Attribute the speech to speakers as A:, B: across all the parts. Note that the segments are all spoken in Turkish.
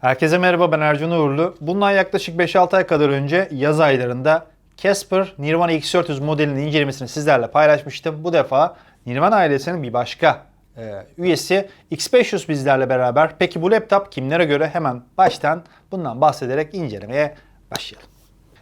A: Herkese merhaba ben Ercan Uğurlu. Bundan yaklaşık 5-6 ay kadar önce yaz aylarında Casper Nirvana X400 modelinin incelemesini sizlerle paylaşmıştım. Bu defa Nirvana ailesinin bir başka e, üyesi X500 bizlerle beraber. Peki bu laptop kimlere göre hemen baştan bundan bahsederek incelemeye başlayalım.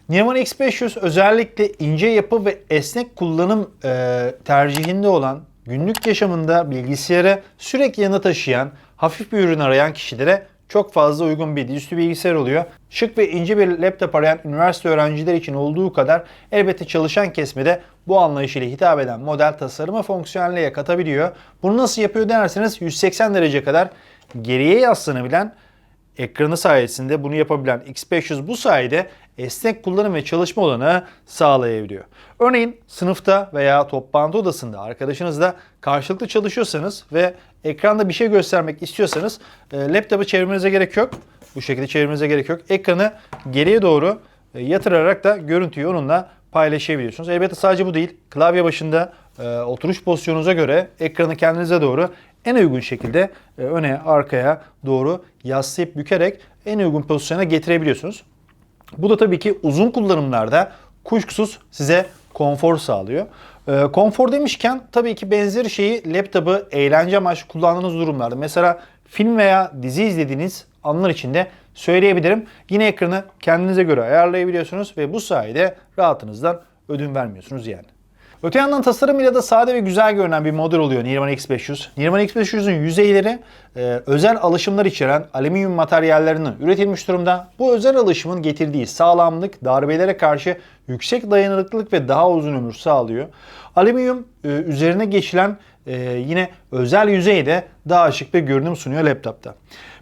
A: Nirvana X500 özellikle ince yapı ve esnek kullanım e, tercihinde olan günlük yaşamında bilgisayarı sürekli yanında taşıyan, hafif bir ürün arayan kişilere çok fazla uygun bir dizüstü bilgisayar oluyor. Şık ve ince bir laptop arayan üniversite öğrenciler için olduğu kadar elbette çalışan kesmede bu anlayışıyla hitap eden model tasarıma fonksiyonelliğe katabiliyor. Bunu nasıl yapıyor derseniz 180 derece kadar geriye yaslanabilen Ekranı sayesinde bunu yapabilen X500 bu sayede esnek kullanım ve çalışma olanağı sağlayabiliyor. Örneğin sınıfta veya toplantı odasında arkadaşınızla karşılıklı çalışıyorsanız ve ekranda bir şey göstermek istiyorsanız e, laptopu çevirmenize gerek yok. Bu şekilde çevirmenize gerek yok. Ekranı geriye doğru e, yatırarak da görüntüyü onunla paylaşabiliyorsunuz. Elbette sadece bu değil. Klavye başında e, oturuş pozisyonunuza göre ekranı kendinize doğru en uygun şekilde e, öne arkaya doğru yaslayıp bükerek en uygun pozisyona getirebiliyorsunuz. Bu da tabii ki uzun kullanımlarda kuşkusuz size konfor sağlıyor. E, konfor demişken tabii ki benzeri şeyi laptopu eğlence amaçlı kullandığınız durumlarda mesela film veya dizi izlediğiniz anlar içinde söyleyebilirim. Yine ekranı kendinize göre ayarlayabiliyorsunuz ve bu sayede rahatınızdan ödün vermiyorsunuz yani. Öte yandan tasarımıyla da sade ve güzel görünen bir model oluyor Nirvana X500. Nirvana X500'ün yüzeyleri e, özel alışımlar içeren alüminyum materyallerinden üretilmiş durumda. Bu özel alışımın getirdiği sağlamlık, darbelere karşı yüksek dayanıklılık ve daha uzun ömür sağlıyor. Alüminyum e, üzerine geçilen e, yine özel yüzey de daha şık bir görünüm sunuyor laptopta.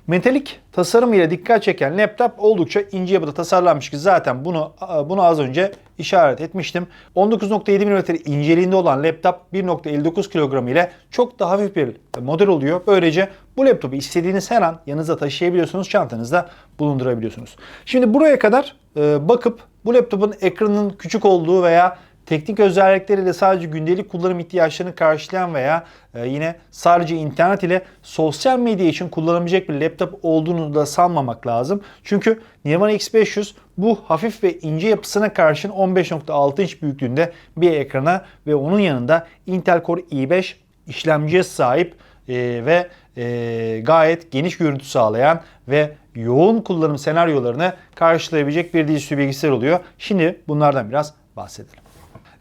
A: Metalik tasarımıyla dikkat çeken laptop oldukça ince yapıda tasarlanmış ki zaten bunu bunu az önce işaret etmiştim. 19.7 mm inceliğinde olan laptop 1.59 kilogram ile çok daha hafif bir model oluyor. Böylece bu laptopu istediğiniz her an yanınıza taşıyabiliyorsunuz, çantanızda bulundurabiliyorsunuz. Şimdi buraya kadar e, bakıp bu laptopun ekranının küçük olduğu veya teknik özellikleriyle sadece gündelik kullanım ihtiyaçlarını karşılayan veya e, yine sadece internet ile sosyal medya için kullanabilecek bir laptop olduğunu da sanmamak lazım. Çünkü Nirvana X500 bu hafif ve ince yapısına karşın 15.6 inç büyüklüğünde bir ekrana ve onun yanında Intel Core i5 işlemciye sahip e, ve e, gayet geniş görüntü sağlayan ve yoğun kullanım senaryolarını karşılayabilecek bir dizüstü bilgisayar oluyor. Şimdi bunlardan biraz bahsedelim.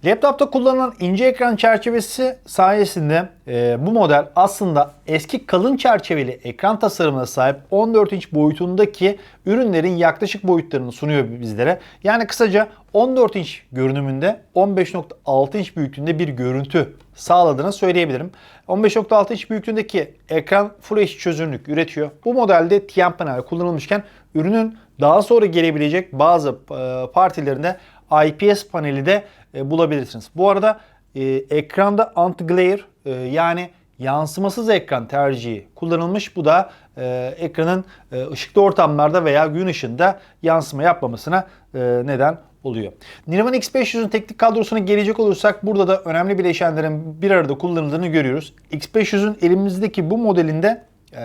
A: Laptopta kullanılan ince ekran çerçevesi sayesinde e, bu model aslında eski kalın çerçeveli ekran tasarımına sahip 14 inç boyutundaki ürünlerin yaklaşık boyutlarını sunuyor bizlere. Yani kısaca 14 inç görünümünde 15.6 inç büyüklüğünde bir görüntü sağladığını söyleyebilirim. 15.6 inç büyüklüğündeki ekran Full HD çözünürlük üretiyor. Bu modelde TN panel kullanılmışken ürünün daha sonra gelebilecek bazı e, partilerinde IPS paneli de e, bulabilirsiniz. Bu arada e, ekranda anti-glare e, yani yansımasız ekran tercihi kullanılmış. Bu da e, ekranın e, ışıklı ortamlarda veya gün ışığında yansıma yapmamasına e, neden oluyor. Nirvana X500'ün teknik kadrosuna gelecek olursak burada da önemli bileşenlerin bir arada kullanıldığını görüyoruz. X500'ün elimizdeki bu modelinde e,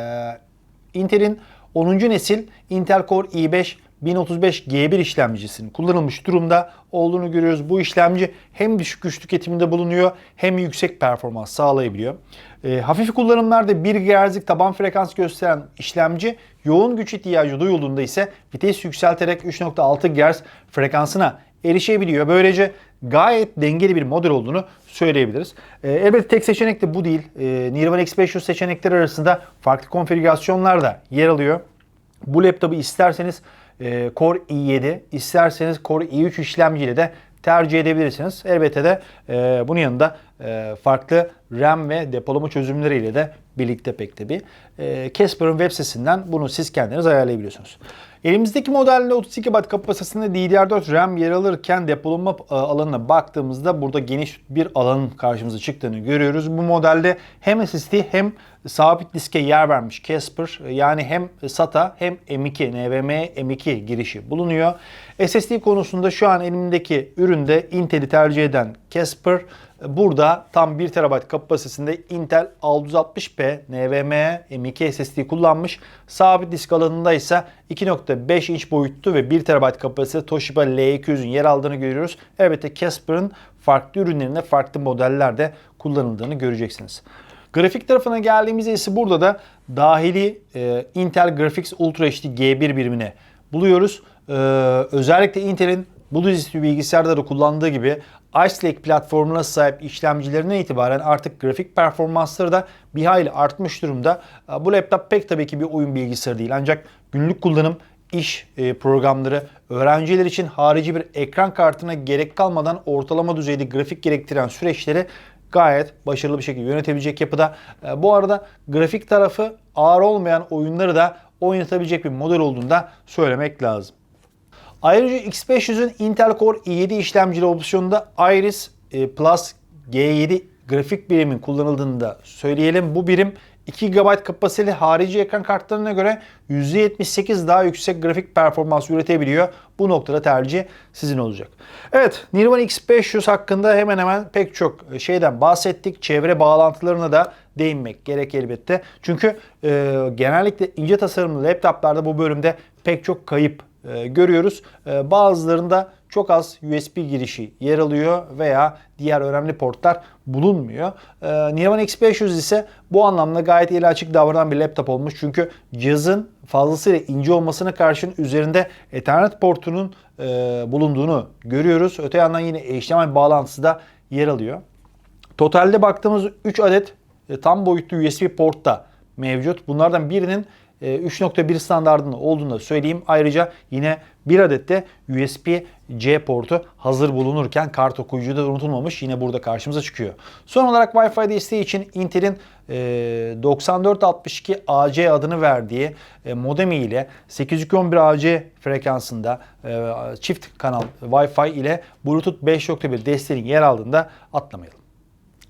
A: Intel'in 10. nesil Intel Core i5 1035 G1 işlemcisinin kullanılmış durumda olduğunu görüyoruz. Bu işlemci hem düşük güç tüketiminde bulunuyor hem yüksek performans sağlayabiliyor. E, hafif kullanımlarda 1 GHz'lik taban frekans gösteren işlemci yoğun güç ihtiyacı duyulduğunda ise vites yükselterek 3.6 GHz frekansına erişebiliyor. Böylece gayet dengeli bir model olduğunu söyleyebiliriz. E, elbette tek seçenek de bu değil. E, Nirvana X500 seçenekleri arasında farklı konfigürasyonlar da yer alıyor. Bu laptopu isterseniz e, Core i7, isterseniz Core i3 işlemciyle de tercih edebilirsiniz. Elbette de e, bunun yanında farklı RAM ve depolama çözümleriyle de birlikte pek tabi. E, Casper'ın web sitesinden bunu siz kendiniz ayarlayabiliyorsunuz. Elimizdeki modelde 32 GB kapasitesinde DDR4 RAM yer alırken depolama e, alanına baktığımızda burada geniş bir alanın karşımıza çıktığını görüyoruz. Bu modelde hem SSD hem sabit diske yer vermiş Casper. Yani hem SATA hem M2, NVMe M2 girişi bulunuyor. SSD konusunda şu an elimdeki üründe Intel'i tercih eden Casper burada tam 1 TB kapasitesinde Intel 660p NVMe M2 SSD kullanmış. Sabit disk alanında ise 2.5 inç boyutlu ve 1 TB kapasite Toshiba L200'ün yer aldığını görüyoruz. Elbette Casper'ın farklı ürünlerinde farklı modellerde kullanıldığını göreceksiniz. Grafik tarafına geldiğimizde ise burada da dahili e, Intel Graphics Ultra HD G1 birimine buluyoruz. E, özellikle Intel'in bu dizüstü bilgisayarları kullandığı gibi Ice Lake platformuna sahip işlemcilerinden itibaren artık grafik performansları da bir hayli artmış durumda. Bu laptop pek tabii ki bir oyun bilgisayarı değil ancak günlük kullanım iş e, programları, öğrenciler için harici bir ekran kartına gerek kalmadan ortalama düzeyde grafik gerektiren süreçleri gayet başarılı bir şekilde yönetebilecek yapıda. Bu arada grafik tarafı ağır olmayan oyunları da oynatabilecek bir model olduğunu da söylemek lazım. Ayrıca X500'ün Intel Core i7 işlemcili opsiyonunda Iris e, Plus G7 grafik birimin kullanıldığını da söyleyelim. Bu birim 2 GB kapasiteli harici ekran kartlarına göre %78 daha yüksek grafik performans üretebiliyor. Bu noktada tercih sizin olacak. Evet Nirvana X500 hakkında hemen hemen pek çok şeyden bahsettik. Çevre bağlantılarına da değinmek gerek elbette. Çünkü e, genellikle ince tasarımlı laptoplarda bu bölümde pek çok kayıp e, görüyoruz. E, bazılarında çok az USB girişi yer alıyor veya diğer önemli portlar bulunmuyor. E, Nirvana X500 ise bu anlamda gayet eli açık davranan bir laptop olmuş. Çünkü cihazın fazlasıyla ince olmasına karşın üzerinde Ethernet portunun e, bulunduğunu görüyoruz. Öte yandan yine HDMI bağlantısı da yer alıyor. Totalde baktığımız 3 adet e, tam boyutlu USB port da mevcut. Bunlardan birinin 3.1 standartında olduğunu da söyleyeyim. Ayrıca yine bir adet de USB-C portu hazır bulunurken kart okuyucu da unutulmamış. Yine burada karşımıza çıkıyor. Son olarak Wi-Fi desteği için Intel'in e, 9462AC adını verdiği e, modemi ile 802.11ac frekansında e, çift kanal Wi-Fi ile Bluetooth 5.1 desteğinin yer aldığında atlamayalım.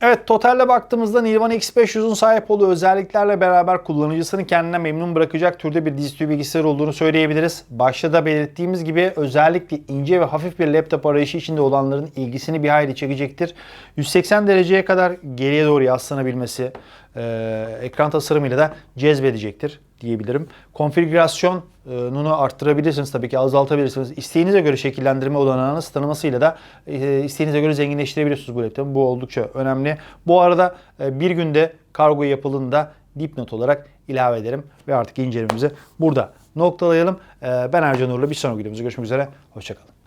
A: Evet totalde baktığımızda Nirvana X500'ün sahip olduğu özelliklerle beraber kullanıcısını kendine memnun bırakacak türde bir dizüstü bilgisayar olduğunu söyleyebiliriz. Başta da belirttiğimiz gibi özellikle ince ve hafif bir laptop arayışı içinde olanların ilgisini bir hayli çekecektir. 180 dereceye kadar geriye doğru yaslanabilmesi e, ekran tasarımıyla da cezbedecektir diyebilirim. Konfigürasyonunu arttırabilirsiniz tabii ki azaltabilirsiniz. İsteğinize göre şekillendirme olanağınız tanımasıyla da e, isteğinize göre zenginleştirebiliyorsunuz bu laptopu. Bu oldukça önemli. Bu arada e, bir günde kargo yapıldığında dipnot olarak ilave ederim ve artık incelememizi burada noktalayalım. E, Ben Ercan Uğur'la bir sonraki videomuzda görüşmek üzere. Hoşçakalın.